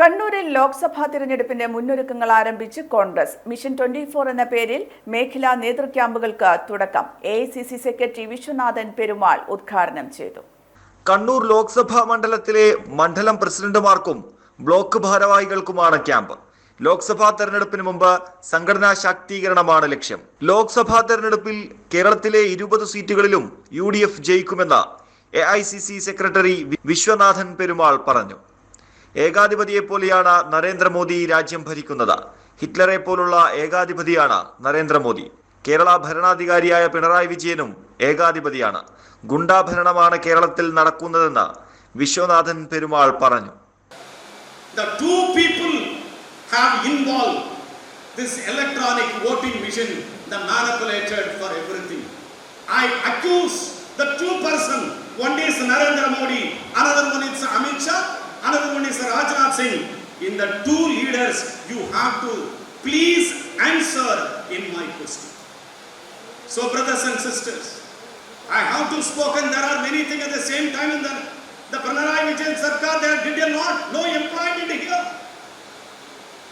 കണ്ണൂരിൽ ലോക്സഭാ തിരഞ്ഞെടുപ്പിന്റെ മുന്നൊരുക്കങ്ങൾ ആരംഭിച്ച് കോൺഗ്രസ്. മിഷൻ ട്വന്റി ഫോർ എന്ന പേരിൽ മേഖലാ നേതൃക്യാമ്പുകൾക്ക് തുടക്കം. എ സെക്രട്ടറി വിശ്വനാഥൻ പെരുമാൾ ഉദ്ഘാടനം ചെയ്തു. കണ്ണൂർ ലോക്സഭാ മണ്ഡലത്തിലെ മണ്ഡലം പ്രസിഡന്റുമാർക്കും ബ്ലോക്ക് ഭാരവാഹികൾക്കുമാണ് ക്യാമ്പ്. ലോക്സഭാ തെരഞ്ഞെടുപ്പിന് മുമ്പ് സംഘടനാ ശാക്തീകരണമാണ് ലക്ഷ്യം. ലോക്സഭാ തെരഞ്ഞെടുപ്പിൽ കേരളത്തിലെ ഇരുപത് സീറ്റുകളിലും യു ഡി എഫ് ജയിക്കുമെന്ന് A I C C secretary Viswanathan Perumal പറഞ്ഞു. ഏകാധിപതിയെപ്പോലെയാണ് നരേന്ദ്രമോദി രാജ്യം ഭരിക്കുന്നത്. ഹിറ്റ്ലറെ പോലുള്ള ഏകാധിപതിയാണ് നരേന്ദ്രമോദി. കേരള ഭരണാധികാരിയായ പിണറായി വിജയനും ഏകാധിപതിയാണ്. ഗുണ്ടാഭരണമാണ് കേരളത്തിൽ നടക്കുന്നതെന്ന് വിശ്വനാഥൻ പെരുമാൾ പറഞ്ഞു. This electronic voting machine, the manipulated for everything. I accuse the two persons, one is Narendra Modi, another one is Amit Shah, another one is Rajnath Singh. In the two leaders, you have to please answer in my question. So, brothers and sisters, I have to spoken. There are many things at the same time in the the Pranay Vijayan Sarkar. There did a lot, no employment here.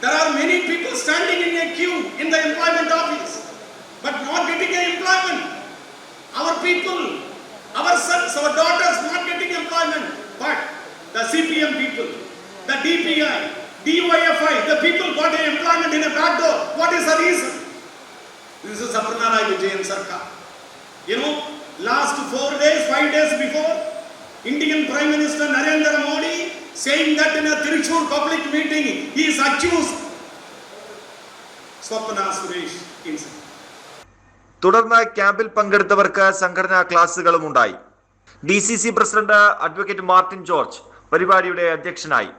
There are many people standing in a queue in the employment office, but not getting an employment. Our people, our sons, our daughters not getting employment, the CPM people, the DPI, DYFI, the people got employment in a back door. What is the reason? This is the Pranay Vijayan Sarkar. You know, last four days, five days before, Indian Prime Minister Narendra Modi saying that in a Tiruchur public meeting, he is accused. Swapna Suresh incident. തുടർന്ന് ക്യാമ്പിൽ പങ്കെടുത്തവർക്ക് സംഘടനാ ക്ലാസുകളും ഉണ്ടായി D C C president advocate Martin George പരിപാടിയുടെ അധ്യക്ഷനായി.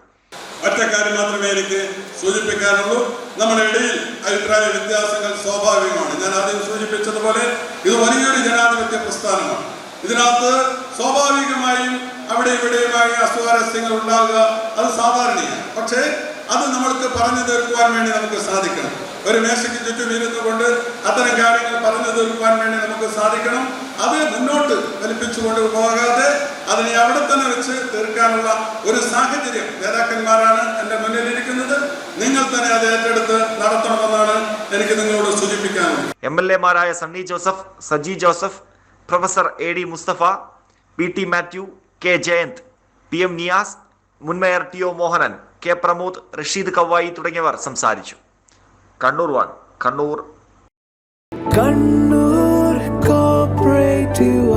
ഒറ്റ മാത്രമേ എനിക്ക് സൂചിപ്പിക്കാനുള്ളൂ. നമ്മുടെ ഇടയിൽ അഭിപ്രായ വ്യത്യാസങ്ങൾ സ്വാഭാവികമാണ്. ഞാൻ ആദ്യം സൂചിപ്പിച്ചതുപോലെ ഇത് വലിയൊരു ജനാധിപത്യ പ്രസ്ഥാനമാണ്. ഇതിനകത്ത് സ്വാഭാവികമായും അവിടെ ഇവിടെയുമായി അസ്വാരസ്യങ്ങൾ ഉണ്ടാകുക അത് സാധാരണയാണ്. പക്ഷേ അത് നമ്മൾക്ക് പറഞ്ഞു തീർക്കുവാൻ വേണ്ടി നമുക്ക് സാധിക്കണം. ഒരു മേശയ്ക്ക് ചുറ്റും ഇരുന്നു കൊണ്ട് അത്തരം കാര്യങ്ങൾ പറഞ്ഞു തീർക്കുവാൻ വേണ്ടി നമുക്ക് സാധിക്കണം. അത് മുന്നോട്ട് വലിപ്പിച്ചുകൊണ്ട് പോകാതെ അതിനെ അവിടെ തന്നെ വെച്ച് തീർക്കാനുള്ള ഒരു സാഹചര്യം നേതാക്കന്മാരാണ് എന്റെ മുന്നിലിരിക്കുന്നത് നിങ്ങൾ തന്നെ അത് ഏറ്റെടുത്ത് നടത്തണമെന്നാണ് എനിക്ക് നിങ്ങളോട് സൂചിപ്പിക്കാനുള്ളത്. M L എമാരായ Sunny Joseph Saji Joseph professor A D Musthafa P T Mathew K Jayanth P M Niyas മുൻ mayor T O Mohanan. K Pramod Rasheed Kavayi തുടങ്ങിയവർ സംസാരിച്ചു. കണ്ണൂർ വൺ കണ്ണൂർ. കണ്ണൂർ കോപ്പറേറ്റീവ്